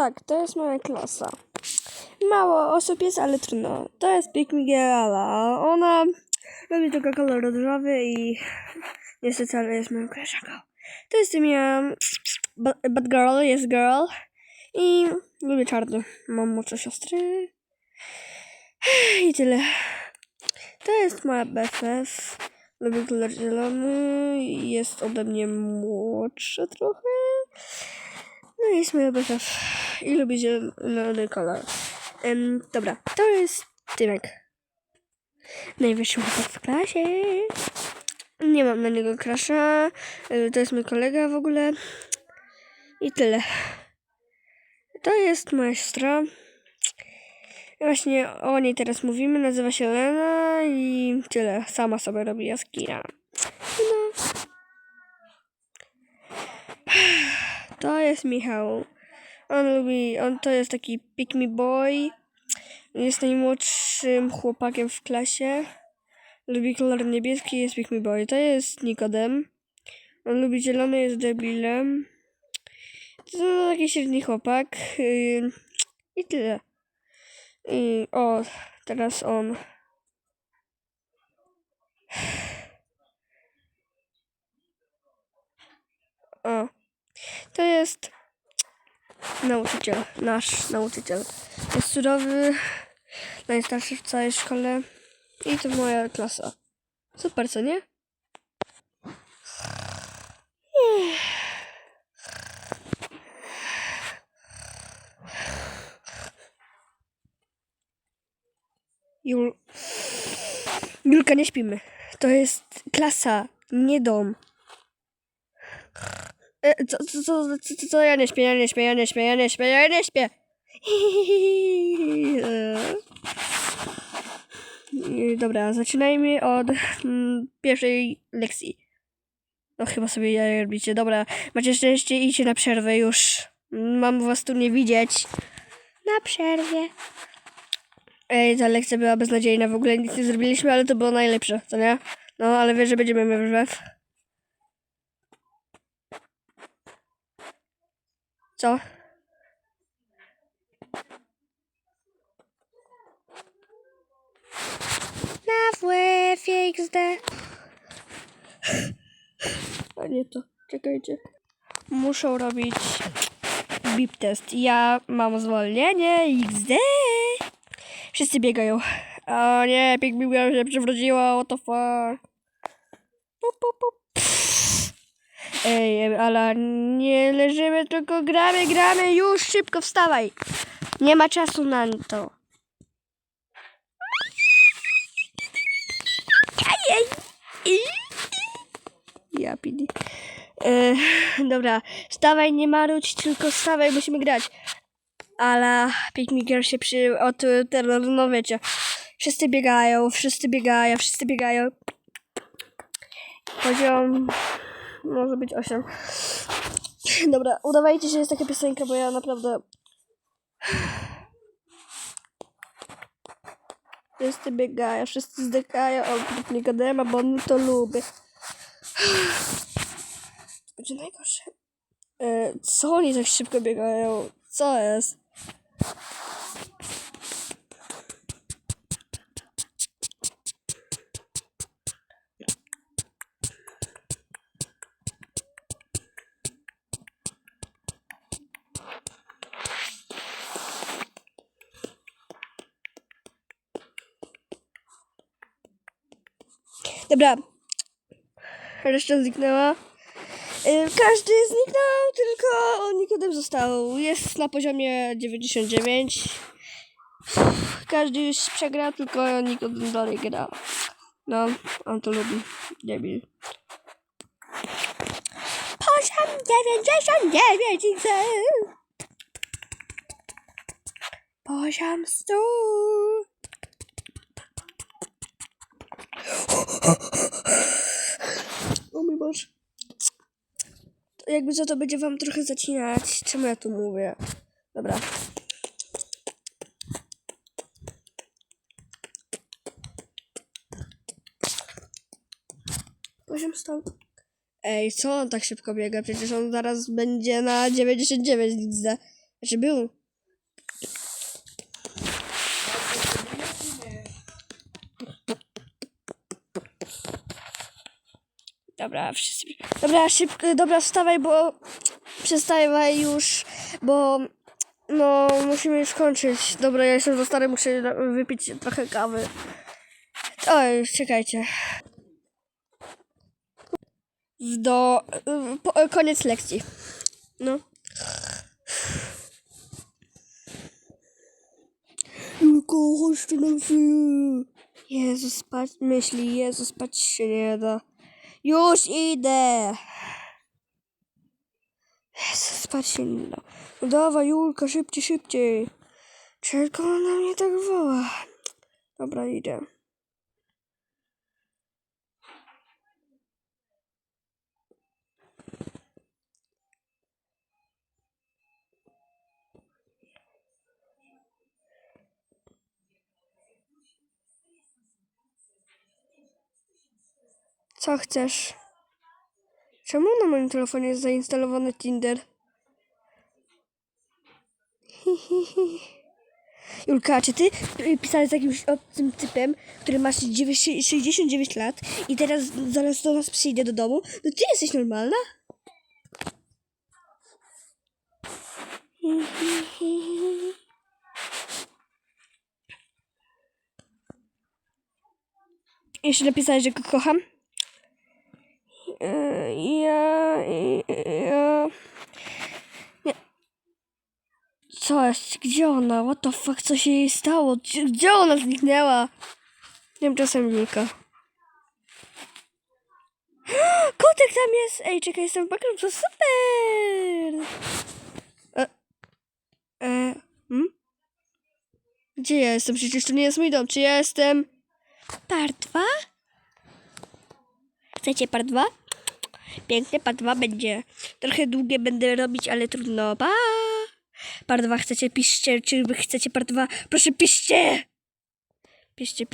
Tak, to jest moja klasa. Mało osób jest, ale trudno. To jest Pick Miguela. Ona lubi tylko kolor różowy i niestety ale jest moją koleżanką. To jest imię Bad Bad Girl, jest girl. I lubię czarny. Mam młodsze siostry. I tyle. To jest moja BFF. Lubię kolor zielony. Jest ode mnie młodsza trochę. No i jest moja BFF. I lubię zielony kolor. Em, dobra, to jest Tymek. Najwyższy chłopak w klasie. Nie mam na niego krasza. To jest mój kolega w ogóle. I tyle. To jest moja siostra. Właśnie o niej teraz mówimy. Nazywa się Lena i tyle. Sama sobie robi jaskina. No. To jest Michał. On lubi, on to jest taki pick me boy. Jest najmłodszym chłopakiem w klasie. Lubi kolor niebieski, jest pick me boy. To jest Nikodem. On lubi zielony, jest debilem. To taki średni chłopak. Yy, I tyle. I o, teraz on. O, to jest nauczyciel, nasz nauczyciel. Jest surowy, najstarszy w całej szkole i to moja klasa. Super, co nie? Jul... Julka, nie śpimy. To jest klasa, nie dom. E, co, co, co, co, co, ja nie śpię, ja nie śpię, ja nie śpię, ja nie śpię, ja nie śpię. Dobra, zaczynajmy od mm, pierwszej lekcji. No chyba sobie ja robicie. Dobra, macie szczęście, idźcie na przerwę już. Mam was tu nie widzieć. Na przerwie. Ej, ta lekcja była beznadziejna, w ogóle nic nie zrobiliśmy, ale to było najlepsze, co nie? No, ale wiesz, że będziemy we Co? Na WF XD. A nie to, czekajcie. Muszą robić bip test. Ja mam zwolnienie XD. Wszyscy biegają. O nie, pięk mi się przewróciło, what the fuck. Ej, ale nie leżymy, tylko gramy, gramy, już szybko wstawaj. Nie ma czasu na to. Ja pidi. E, dobra, wstawaj, nie marudź, tylko wstawaj, musimy grać. Ale Pikmiker się przy... od terror, no wiecie. Wszyscy biegają, wszyscy biegają, wszyscy biegają. Poziom... Może być 8. Dobra, udawajcie, że jest taka piosenka, bo ja naprawdę... Wszyscy biegają, wszyscy zdykają od Nikodema, bo on to lubi. To będzie najgorsze. E, co oni tak szybko biegają? Co jest? Dobra. Reszta zniknęła. Y, Każdy zniknął, tylko Nikodem został. Jest na poziomie 99. Każdy już przegrał, tylko Nikodem dalej gra. No, on to lubi. Debil. Poziom 99 XD. Poziom 100. O mój Boże. Jakby co to będzie wam trochę zacinać. Czemu ja tu mówię? Dobra. Poziom stał. Ej, co on tak szybko biega? Przecież on zaraz będzie na 99 XD. Znaczy był. Dobra, wszyscy. Dobra, szybko, dobra, wstawaj, bo przestawaj już, bo no musimy już kończyć. Dobra, ja jestem za stary, muszę wypić trochę kawy. Oj, czekajcie. Do po, koniec lekcji. No. Julko, chodź tu na chwilę. Jezu, spać myśli, Jezu, spać się nie da. Już idę. Jezu, spać się nie da. No dawaj, Julka, szybciej, szybciej. Czego ona na mnie tak woła? Dobra, idę. Co chcesz? Czemu na moim telefonie jest zainstalowany Tinder? Julka, czy ty y, pisałeś z jakimś obcym typem, który ma 69 69 lat i teraz zaraz do nas przyjdzie do domu? No ty jesteś normalna? Jeszcze napisałeś, że go kocham? Ja... Ja... Nie. Co jest? Gdzie ona? What the fuck? Co się jej stało? Gdzie- ona zniknęła? Tymczasem Nika. Kotek tam jest! Ej, czekaj, jestem w backroom, to super! E, e, hmm? Gdzie ja jestem? Przecież to nie jest mój dom. Czy ja jestem... Part 2? Chcecie part 2? Pięknie, part 2 będzie. Trochę długie będę robić, ale trudno. Pa! Part 2 chcecie, piszcie. Czy wy chcecie part 2? Proszę, piszcie! Piszcie,